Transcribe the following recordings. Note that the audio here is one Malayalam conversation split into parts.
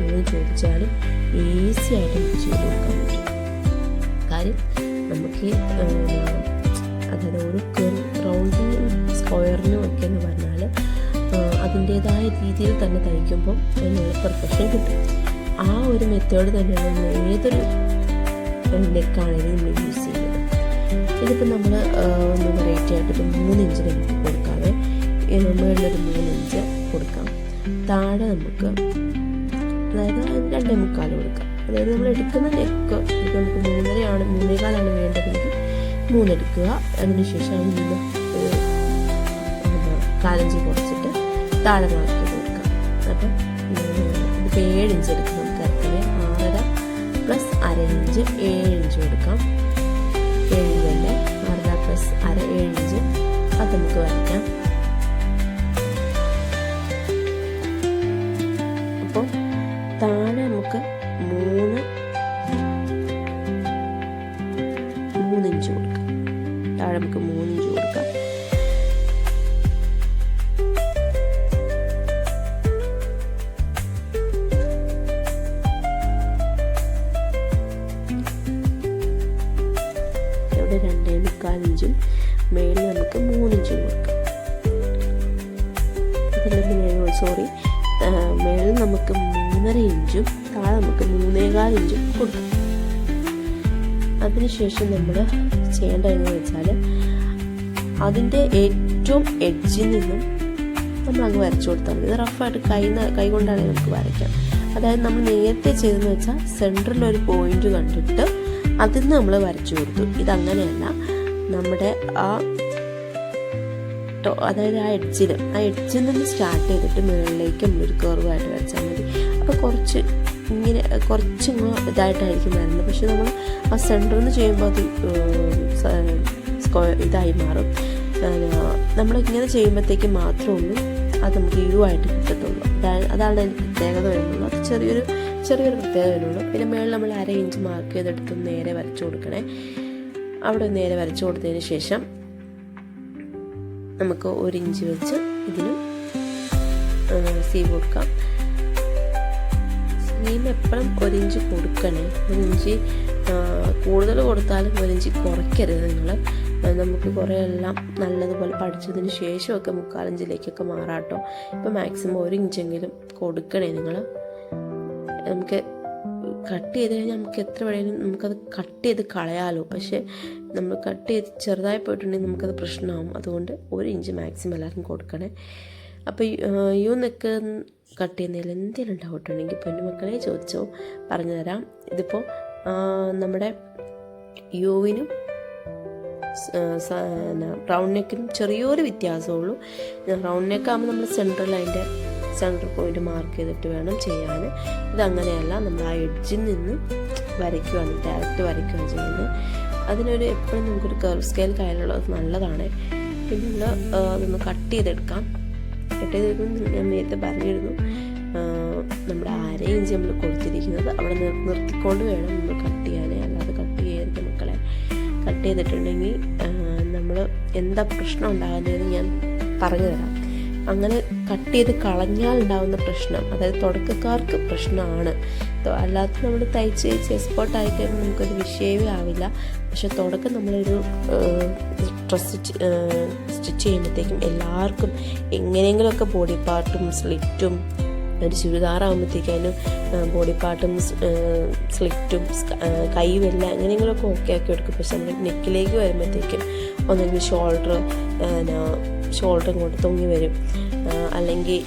തരുമെന്ന് ചോദിച്ചാലും ഈസി ആയിട്ട് നമുക്ക് ചെയ്ത് കൊടുക്കാൻ പറ്റും. കാര്യം നമുക്ക് അതായത് ഒരു റൗണ്ടിനും സ്ക്വയറിനും ഒക്കെ എന്ന് പറഞ്ഞാൽ അതിന്റേതായ രീതിയിൽ തന്നെ തയ്ക്കുമ്പോൾ അതിനുള്ള പെർഫെക്ഷൻ കിട്ടും. ആ ഒരു മെത്തേഡ് തന്നെയാണ് നമ്മൾ ഏതൊരു നെക്കാണെങ്കിലും നമ്മൾ യൂസ് ചെയ്യുന്നത്. ഇതിപ്പോൾ നമ്മൾ ഒന്ന് വെറൈറ്റി ആയിട്ട് ഒരു മൂന്ന് ഇഞ്ച് നമുക്ക് കൊടുക്കാതെ മുകളിലൊരു മൂന്ന് ഇഞ്ച് കൊടുക്കാം. താഴെ നമുക്ക് അതായത് രണ്ടേ മുക്കാൽ കൊടുക്കുക. അതായത് നമ്മൾ എടുക്കുന്ന നെക്ക് നമുക്ക് മൂന്നരയാണ് മൂന്നേകാലാണ് വേണ്ടതെങ്കിൽ മൂന്നെടുക്കുക. അതിനുശേഷം അതിൽ കാലഞ്ചി കുറച്ചിട്ട് താഴെ മാർക്ക് ചെയ്ത് കൊടുക്കാം അപ്പം ഇതിപ്പോൾ ഏഴ് ഇഞ്ച് എടുക്കും നമുക്ക് ആറര പ്ലസ് അര ഇഞ്ച് ഏഴ് ഇഞ്ച് കൊടുക്കാം. ഏഴ് തന്നെ ആറര പ്ലസ് അര ഏഴ് ഇഞ്ച്. അത് നമുക്ക് വരയ്ക്കാം. ഇഞ്ചും മേളിൽ നമുക്ക് മൂന്നിഞ്ചും കൊടുക്കാം. സോറി മേളിൽ നമുക്ക് മൂന്നര ഇഞ്ചും താഴെ നമുക്ക് മൂന്നേകാൽ ഇഞ്ചും കൊടുക്കാം. അതിനുശേഷം നമ്മൾ ചെയ്യേണ്ടതെന്ന് വെച്ചാൽ അതിന്റെ ഏറ്റവും എഡ്ജിൽ നിന്നും നമ്മൾ അങ്ങ് വരച്ചു കൊടുത്താൽ മതി. ഇത് റഫായിട്ട് കൈ കൈ കൊണ്ടാണെങ്കിൽ നമുക്ക് വരയ്ക്കാം. അതായത് നമ്മൾ നേരത്തെ ചെയ്തെന്ന് വെച്ചാൽ സെന്ററിൽ ഒരു പോയിന്റ് കണ്ടിട്ട് അതിൽ നിന്ന് നമ്മൾ വരച്ചു കൊടുത്തു. ഇതങ്ങനെയല്ല. നമ്മുടെ ആ അതായത് ആ എഡ്ജിൽ ആ എഡ്ജിൽ നിന്ന് സ്റ്റാർട്ട് ചെയ്തിട്ട് മുകളിലേക്ക് ഒരു കർവായിട്ട് വരച്ചാൽ മതി. അപ്പോൾ കുറച്ച് ഇങ്ങനെ കുറച്ച് ഇതായിട്ടായിരിക്കും വരുന്നത്. പക്ഷെ നമ്മൾ ആ സെന്ററിൽ നിന്ന് ചെയ്യുമ്പോൾ അത് സ്ക്വയർ ഇതായി മാറും. നമ്മൾ ഇങ്ങനെ ചെയ്യുമ്പോഴത്തേക്ക് മാത്രമേ ഉള്ളൂ. അത് നമുക്ക് യു കിട്ടത്തുള്ളൂ. അതാണ് അതിന്റെ പ്രത്യേകത വരുന്നുള്ളൂ അത് ചെറിയൊരു ചെറിയൊരു പ്രത്യേകത വരുന്നുള്ളൂ. പിന്നെ മേളിൽ നമ്മൾ അര ഇഞ്ച് മാർക്ക് ചെയ്തെടുത്ത് നേരെ വരച്ചു കൊടുക്കണേ. അവിടെ നേരെ വരച്ചു കൊടുത്തതിന് ശേഷം നമുക്ക് ഒരു ഇഞ്ച് വെച്ച് ഇതിനും സീം കൊടുക്കാം. സീം എപ്പോഴും ഒരു ഇഞ്ച് കൊടുക്കണേ. ഒരു ഇഞ്ച് കൂടുതൽ കൊടുത്താലും ഒരു ഇഞ്ച് കുറയ്ക്കരുത് നിങ്ങൾ നമുക്ക് കുറേ എല്ലാം നല്ലതുപോലെ പഠിച്ചതിന് ശേഷമൊക്കെ മുക്കാലഞ്ചിലേക്കൊക്കെ മാറാട്ടോ ഇപ്പം മാക്സിമം ഒരു ഇഞ്ചെങ്കിലും കൊടുക്കണേ നിങ്ങൾ നമുക്ക് കട്ട് ചെയ്ത് കഴിഞ്ഞാൽ നമുക്ക് എത്ര വേണേലും നമുക്കത് കട്ട് ചെയ്ത് കളയാലോ. പക്ഷേ നമ്മൾ കട്ട് ചെയ്ത് ചെറുതായി പോയിട്ടുണ്ടെങ്കിൽ നമുക്കത് പ്രശ്നമാകും അതുകൊണ്ട് ഒരു ഇഞ്ച് മാക്സിമം എല്ലാവർക്കും കൊടുക്കണേ. അപ്പോൾ യു നെക്ക് കട്ട് ചെയ്യുന്നതിൽ എന്തെങ്കിലും ഡൗട്ട് ഉണ്ടെങ്കിൽ പൊന്നുമക്കളെ ചോദിച്ചോ പറഞ്ഞു തരാം. ഇതിപ്പോൾ നമ്മുടെ യുവിനും റൗണ്ട് നെക്കിനും ചെറിയൊരു വ്യത്യാസമുള്ളൂ റൗണ്ട് നെക്കാകുമ്പോൾ നമ്മൾ സെൻട്രൽ അതിന്റെ സെന്റർ പോയിന്റ് മാർക്ക് ചെയ്തിട്ട് വേണം ചെയ്യാൻ. ഇതങ്ങനെയല്ല നമ്മൾ ആ എഡ്ജിൽ നിന്ന് വരയ്ക്കുകയാണ് ഡയറക്റ്റ് വരയ്ക്കുകയാണ് ചെയ്യുന്നത്. അതിനൊരു എപ്പോഴും നമുക്കൊരു കർവ് സ്കെയിൽ കയ്യിലുള്ളത് നല്ലതാണ്. പിന്നെ നമ്മൾ അതൊന്ന് കട്ട് ചെയ്തെടുക്കാം. കട്ട് ചെയ്തെടുക്കുമ്പോൾ ഞാൻ നേരത്തെ പറഞ്ഞിരുന്നു നമ്മുടെ അര ഇഞ്ച് നമ്മൾ കൊടുത്തിരിക്കുന്നത് അവിടെ നിർത്തിക്കൊണ്ട് വേണം നമ്മൾ കട്ട് ചെയ്യാൻ. അല്ലാതെ കട്ട് ചെയ്യരുത് മക്കളെ. കട്ട് ചെയ്തിട്ടുണ്ടെങ്കിൽ നമ്മൾ എന്താ പ്രശ്നം ഉണ്ടാകുന്നതെന്ന് ഞാൻ പറഞ്ഞു തരാം അങ്ങനെ കട്ട് ചെയ്ത് കളഞ്ഞാൽ ഉണ്ടാകുന്ന പ്രശ്നം അതായത് തുടക്കക്കാർക്ക് പ്രശ്നമാണ്. അല്ലാത്ത നമ്മൾ തയ്ച്ച് തയ്ച്ച് എക്സ്പേർട്ട് ആയി കഴിയുമ്പോൾ നമുക്കൊരു വിഷയമേ ആവില്ല. പക്ഷെ തുടക്കം നമ്മളൊരു ഡ്രസ്സ് സ്റ്റിച്ച് ചെയ്യുമ്പോഴത്തേക്കും എല്ലാവർക്കും എങ്ങനെയെങ്കിലുമൊക്കെ ബോഡി പാർട്ടും സ്ലിറ്റും ഒരു ചുരിദാറാകുമ്പോഴത്തേക്കാനും ബോഡി പാർട്ടും സ്ലിറ്റും കൈവെല്ലാം അങ്ങനെയെങ്കിലുമൊക്കെ ഓക്കെ ആക്കി എടുക്കും. പക്ഷെ നമ്മുടെ നെക്കിലേക്ക് വരുമ്പോഴത്തേക്കും ഒന്നെങ്കിൽ ഷോൾഡർ ഷോൾഡർ ഇങ്ങോട്ട് തൊങ്ങി വരും. അല്ലെങ്കിൽ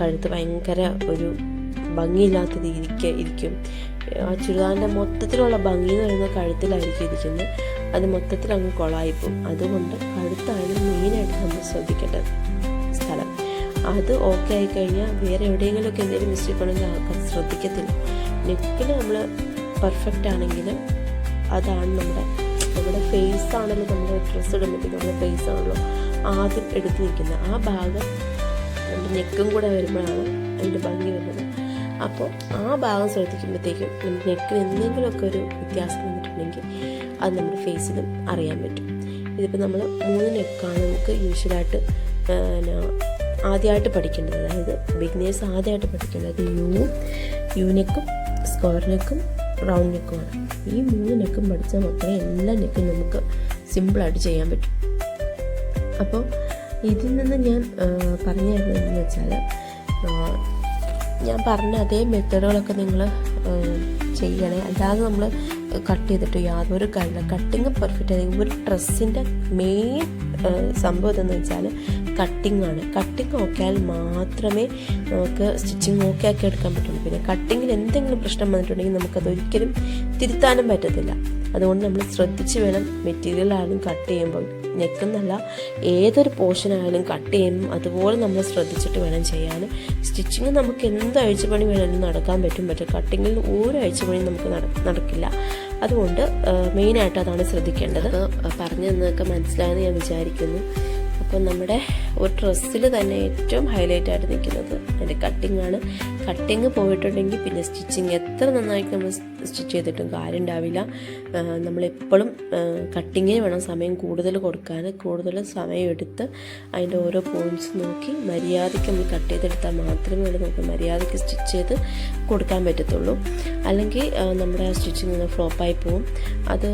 കഴുത്ത് ഭയങ്കര ഒരു ഭംഗിയില്ലാത്ത രീതിക്ക് ഇരിക്കും. ആ ചുരിദാറിന്റെ മൊത്തത്തിലുള്ള ഭംഗി എന്ന് പറയുന്നത് കഴുത്തിലായിരിക്കും ഇരിക്കുന്നത്. അത് മൊത്തത്തിൽ അങ്ങ് കൊളായിപ്പോവും. അതുകൊണ്ട് കഴുത്താണ് മെയിനായിട്ട് നമ്മൾ ശ്രദ്ധിക്കേണ്ടത് അത് ഓക്കെ ആയി കഴിഞ്ഞാൽ വേറെ എവിടെയെങ്കിലുമൊക്കെ എന്തെങ്കിലും മിസ്റ്റേക്ക് ഉണ്ടെങ്കിൽ ആൾക്കാർ ശ്രദ്ധിക്കത്തില്ല. നെക്കിൽ നമ്മൾ പെർഫെക്റ്റ് ആണെങ്കിൽ അതാണ് നമ്മുടെ നമ്മുടെ ഫേസ് ആണല്ലോ നമ്മൾ ഡ്രസ്സ് ഇടുമ്പോൾ നമ്മുടെ ഫേസ് ആണല്ലോ ആദ്യം എടുത്ത് നിൽക്കുന്നത്. ആ ഭാഗം നമ്മുടെ നെക്കും കൂടെ വരുമ്പോഴാണ് അതിന്റെ ഭംഗി വരുന്നത്. അപ്പോൾ ആ ഭാഗം ശ്രദ്ധിക്കുമ്പോഴത്തേക്കും നമ്മുടെ നെക്കിന് എന്തെങ്കിലുമൊക്കെ ഒരു വ്യത്യാസം വന്നിട്ടുണ്ടെങ്കിൽ അത് നമ്മുടെ ഫേസിലും അറിയാൻ പറ്റും. ഇതിപ്പോൾ നമ്മൾ മൂന്ന് നെക്കാണ് നമുക്ക് യൂഷ്വലായിട്ട് ആദ്യമായിട്ട് പഠിക്കേണ്ടത് അതായത് ബിഗ്നേഴ്സ് ആദ്യമായിട്ട് പഠിക്കേണ്ടത് യുവും യുനെക്കും സ്ക്വയർ നെക്കും റൗണ്ട് നെക്കുമാണ്. ഈ മൂന്ന് നെക്കും പഠിച്ചാൽ മാത്രമേ എല്ലാ നെക്കും നമുക്ക് സിമ്പിളായിട്ട് ചെയ്യാൻ പറ്റും. അപ്പോൾ ഇതിൽ നിന്ന് ഞാൻ പറഞ്ഞു തരുന്നതെന്ന് വെച്ചാൽ ഞാൻ പറഞ്ഞ അതേ മെത്തേഡുകളൊക്കെ നിങ്ങൾ ചെയ്യണേ. അല്ലാതെ നമ്മൾ കട്ട് ചെയ്തിട്ട് യാതൊരു കാര്യമില്ല. കട്ടിങ് പെർഫെക്റ്റ് ആയിരിക്കും ഒരു ഡ്രസ്സിന്റെ മെയിൻ സംഭവം എന്താണെന്ന് വെച്ചാൽ കട്ടിംഗ് ആണ്. കട്ടിങ് നോക്കിയാൽ മാത്രമേ നമുക്ക് സ്റ്റിച്ചിങ് ഓക്കെ ആക്കി എടുക്കാൻ പറ്റുള്ളൂ. പിന്നെ കട്ടിങ്ങിൽ എന്തെങ്കിലും പ്രശ്നം വന്നിട്ടുണ്ടെങ്കിൽ നമുക്കത് ഒരിക്കലും തിരുത്താനും പറ്റത്തില്ല. അതുകൊണ്ട് നമ്മൾ ശ്രദ്ധിച്ച് വേണം മെറ്റീരിയൽ ആയാലും കട്ട് ചെയ്യുമ്പോൾ. നെക്കെന്നല്ല ഏതൊരു പോർഷൻ ആയാലും കട്ട് ചെയ്യുമ്പോൾ അതുപോലെ നമ്മൾ ശ്രദ്ധിച്ചിട്ട് വേണം ചെയ്യാൻ. സ്റ്റിച്ചിങ് നമുക്ക് എന്ത് അഴിച്ചുപണി വേണമെങ്കിലും നടക്കാൻ പറ്റും. പക്ഷേ കട്ടിങ്ങിൽ ഒരു അഴിച്ചുപണി നമുക്ക് നടക്കില്ല. അതുകൊണ്ട് മെയിനായിട്ട് അതാണ് ശ്രദ്ധിക്കേണ്ടത്. പറഞ്ഞു തന്നതൊക്കെ മനസ്സിലായെന്ന് ഞാൻ വിചാരിക്കുന്നു. അപ്പോൾ നമ്മുടെ ഒരു ഡ്രസ്സിൽ തന്നെ ഏറ്റവും ഹൈലൈറ്റ് ആയിട്ട് നിൽക്കുന്നത് അതിന്റെ കട്ടിംഗ് ആണ്. കട്ടിങ് പോയിട്ടുണ്ടെങ്കിൽ പിന്നെ സ്റ്റിച്ചിങ് എത്ര നന്നായിട്ട് നമ്മൾ സ്റ്റിച്ച് ചെയ്തിട്ടും കാര്യം ഉണ്ടാവില്ല. നമ്മളെപ്പോഴും കട്ടിങ്ങിന് വേണം സമയം കൂടുതൽ കൊടുക്കാൻ കൂടുതൽ സമയം എടുത്ത് അതിന്റെ ഓരോ പോയിന്റ്സ് നോക്കി മര്യാദയ്ക്ക് നമ്മൾ കട്ട് ചെയ്തെടുത്താൽ മാത്രമേ അത് നമുക്ക് മര്യാദയ്ക്ക് സ്റ്റിച്ച് ചെയ്ത് കൊടുക്കാൻ പറ്റത്തുള്ളൂ. അല്ലെങ്കിൽ നമ്മുടെ സ്റ്റിച്ചിങ് ഫ്ലോപ്പായി പോവും. അത്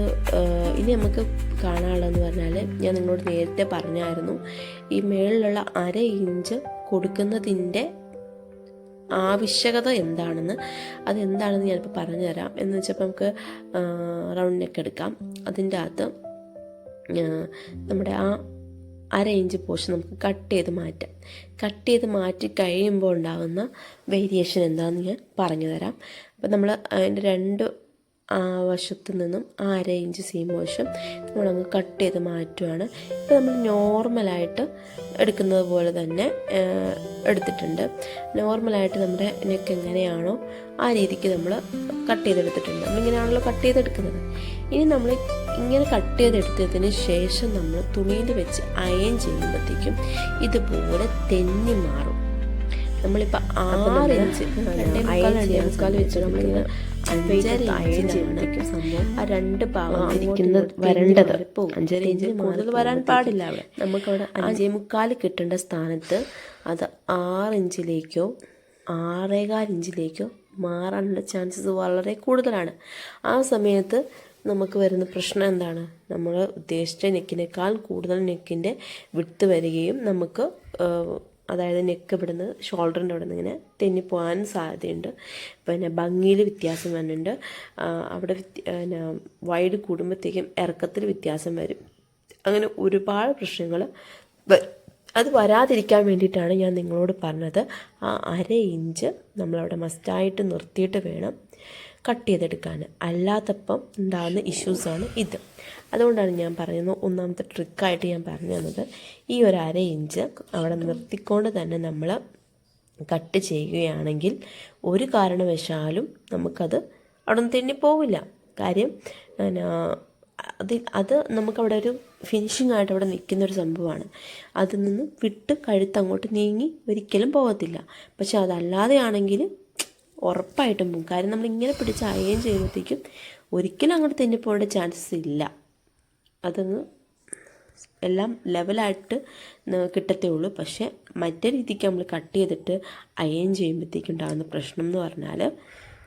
ഇനി നമുക്ക് കാണാനുള്ളതെന്ന് പറഞ്ഞാൽ ഞാൻ നിങ്ങളോട് നേരത്തെ പറഞ്ഞായിരുന്നു. ഈ മേളിലുള്ള അര ഇഞ്ച് കൊടുക്കുന്നതിന്റെ ആവശ്യകത എന്താണെന്ന് അതെന്താണെന്ന് ഞാനിപ്പോൾ പറഞ്ഞു തരാം എന്ന് വെച്ചപ്പോൾ നമുക്ക് റൗണ്ട് നെക്ക് എടുക്കാം. അതിന്റെ അകത്ത് നമ്മുടെ ആ അര ഇഞ്ച് പോഷൻ നമുക്ക് കട്ട് ചെയ്ത് മാറ്റാം. കട്ട് ചെയ്ത് മാറ്റി കഴിയുമ്പോൾ ഉണ്ടാകുന്ന വേരിയേഷൻ എന്താണെന്ന് ഞാൻ പറഞ്ഞു തരാം അപ്പം നമ്മൾ അതിന്റെ രണ്ട് ആ വശത്തു നിന്നും ആ അര ഇഞ്ച് സീം വശം നമ്മളങ്ങ് കട്ട് ചെയ്ത് മാറ്റുവാണ്. ഇപ്പോൾ നമ്മൾ നോർമലായിട്ട് എടുക്കുന്നത് പോലെ തന്നെ എടുത്തിട്ടുണ്ട്. നോർമലായിട്ട് നമ്മുടെ നെക്ക് എങ്ങനെയാണോ ആ രീതിക്ക് നമ്മൾ കട്ട് ചെയ്തെടുത്തിട്ടുണ്ട്. നമ്മളിങ്ങനെയാണല്ലോ കട്ട് ചെയ്തെടുക്കുന്നത്. ഇനി നമ്മൾ ഇങ്ങനെ കട്ട് ചെയ്തെടുത്തതിന് ശേഷം നമ്മൾ തുണിയിൽ വെച്ച് അയൺ ചെയ്യുമ്പോഴത്തേക്കും ഇതുപോലെ തെന്നി മാറും. നമ്മളിപ്പോൾ ആറ് ഇഞ്ച് മുക്കാൽ വെച്ച് നമ്മളിങ്ങനെ അഞ്ചര സംഭവം. ആ രണ്ട് ഭാഗം ഇരിക്കുന്നത് വരേണ്ടത്. അഞ്ചര ഇഞ്ച് കൂടുതൽ വരാൻ പാടില്ല അവിടെ. നമുക്കവിടെ അഞ്ചേ മുക്കാൽ കിട്ടേണ്ട സ്ഥാനത്ത് അത് ആറ് ഇഞ്ചിലേക്കോ ആറേകാൽ ഇഞ്ചിലേക്കോ മാറാനുള്ള ചാൻസസ് വളരെ കൂടുതലാണ്. ആ സമയത്ത് നമുക്ക് വരുന്ന പ്രശ്നം എന്താണ്? നമ്മൾ ഉദ്ദേശിച്ച നെക്കിനേക്കാൾ കൂടുതൽ നെക്കിന്റെ വിട്ട് വരികയും നമുക്ക് അതായത് നെക്ക് ഇവിടുന്ന് ഷോൾഡറിന്റെ അവിടെ നിന്ന് ഇങ്ങനെ തെന്നിപ്പോകാൻ സാധ്യതയുണ്ട്. പിന്നെ ഭംഗിയിൽ വ്യത്യാസം വരുന്നുണ്ട്. അവിടെ പിന്നെ വൈഡ് കൂടുമ്പോഴത്തേക്കും ഇറക്കത്തിൽ വ്യത്യാസം വരും. അങ്ങനെ ഒരുപാട് പ്രശ്നങ്ങൾ അത് വരാതിരിക്കാൻ വേണ്ടിയിട്ടാണ് ഞാൻ നിങ്ങളോട് പറഞ്ഞത്. ആ അര ഇഞ്ച് നമ്മളവിടെ മസ്റ്റായിട്ട് നിർത്തിയിട്ട് വേണം കട്ട് ചെയ്തെടുക്കാൻ. അല്ലാത്തപ്പം ഉണ്ടാകുന്ന ഇഷ്യൂസാണ് ഇത്. അതുകൊണ്ടാണ് ഞാൻ പറയുന്നത് ഒന്നാമത്തെ ട്രിക്കായിട്ട് ഞാൻ പറഞ്ഞു തന്നത്. ഈ ഒരു അര ഇഞ്ച് അവിടെ നിർത്തിക്കൊണ്ട് തന്നെ നമ്മൾ കട്ട് ചെയ്യുകയാണെങ്കിൽ ഒരു കാരണവശാലും നമുക്കത് അവിടെ നിന്ന് തെന്നിപ്പോവില്ല. കാര്യം അത് അത് നമുക്കവിടെ ഒരു ഫിനിഷിംഗ് ആയിട്ട് അവിടെ നിൽക്കുന്ന ഒരു സംഭവമാണ്. അതിൽ നിന്ന് വിട്ട് കഴുത്ത് അങ്ങോട്ട് നീങ്ങി ഒരിക്കലും പോകത്തില്ല. പക്ഷെ അതല്ലാതെയാണെങ്കിൽ ഉറപ്പായിട്ടും പോകും കാര്യം നമ്മളിങ്ങനെ പിടിച്ച് അയയും ചെയ്യുമ്പോഴത്തേക്കും ഒരിക്കലും അങ്ങോട്ട് തെന്നിപ്പോകേണ്ട ചാൻസസ് ഇല്ല. അതങ്ങ് എല്ലാം ലെവലായിട്ട് കിട്ടത്തേ ഉള്ളൂ. പക്ഷേ മറ്റേ രീതിക്ക് നമ്മൾ കട്ട് ചെയ്തിട്ട് അയൺ ചെയ്യുമ്പോഴത്തേക്കും ഉണ്ടാകുന്ന പ്രശ്നം എന്ന് പറഞ്ഞാൽ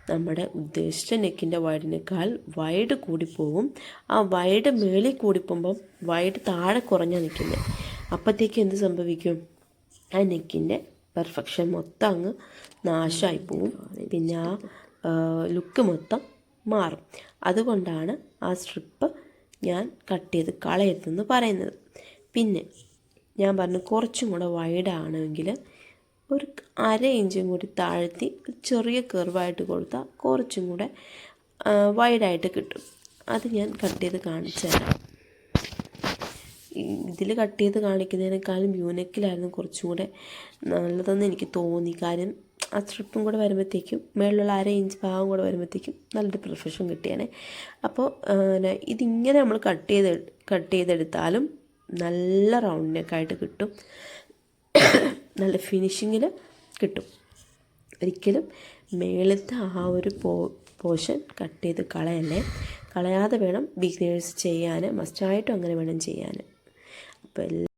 നമ്മുടെ ഉദ്ദേശിച്ച നെക്കിന്റെ വൈഡിനേക്കാൾ വൈഡ് കൂടിപ്പോവും. ആ വൈഡ് മേളിൽ കൂടിപ്പോകുമ്പം വൈഡ് താഴെ കുറഞ്ഞാണ് നിൽക്കുന്നത് അപ്പോഴത്തേക്ക് എന്ത് സംഭവിക്കും? ആ നെക്കിന്റെ പെർഫെക്ഷൻ മൊത്തം അങ്ങ് നാശമായി പോവും പിന്നെ ആ ലുക്ക് മൊത്തം മാറും. അതുകൊണ്ടാണ് ആ സ്ട്രിപ്പ് ഞാൻ കട്ട് ചെയ്ത് കളയരുതെന്ന് പറയുന്നത്. പിന്നെ ഞാൻ പറഞ്ഞു കുറച്ചും കൂടെ വൈഡാണെങ്കിൽ ഒരു അര ഇഞ്ചും കൂടി താഴ്ത്തി ചെറിയ കർവായിട്ട് കൊടുത്താൽ കുറച്ചും കൂടെ വൈഡായിട്ട് കിട്ടും. അത് ഞാൻ കട്ട് ചെയ്ത് കാണിച്ചു തരാം ഇതിൽ കട്ട് ചെയ്ത് കാണിക്കുന്നതിനേക്കാളും യൂനക്കിലായിരുന്നു കുറച്ചും കൂടെ നല്ലതെന്ന് എനിക്ക് തോന്നി. കാര്യം ആ സ്ട്രിപ്പും കൂടെ വരുമ്പോഴത്തേക്കും മേളിലുള്ള അര ഇഞ്ച് ഭാഗം കൂടെ വരുമ്പോഴത്തേക്കും നല്ലൊരു പ്രൊഫഷൻ കിട്ടിയാണ് അപ്പോൾ ഇതിങ്ങനെ നമ്മൾ കട്ട് ചെയ്ത് കട്ട് ചെയ്തെടുത്താലും നല്ല റൗണ്ട് നെക്കായിട്ട് കിട്ടും. നല്ല ഫിനിഷിങ്ങിൽ കിട്ടും. ഒരിക്കലും മേളത്തെ ആ ഒരു പോ പോർഷൻ കട്ട് ചെയ്ത് കളയല്ലേ. കളയാതെ വേണം ബിഗിനേഴ്സ് ചെയ്യാൻ മസ്റ്റായിട്ടും അങ്ങനെ വേണം ചെയ്യാൻ അപ്പോൾ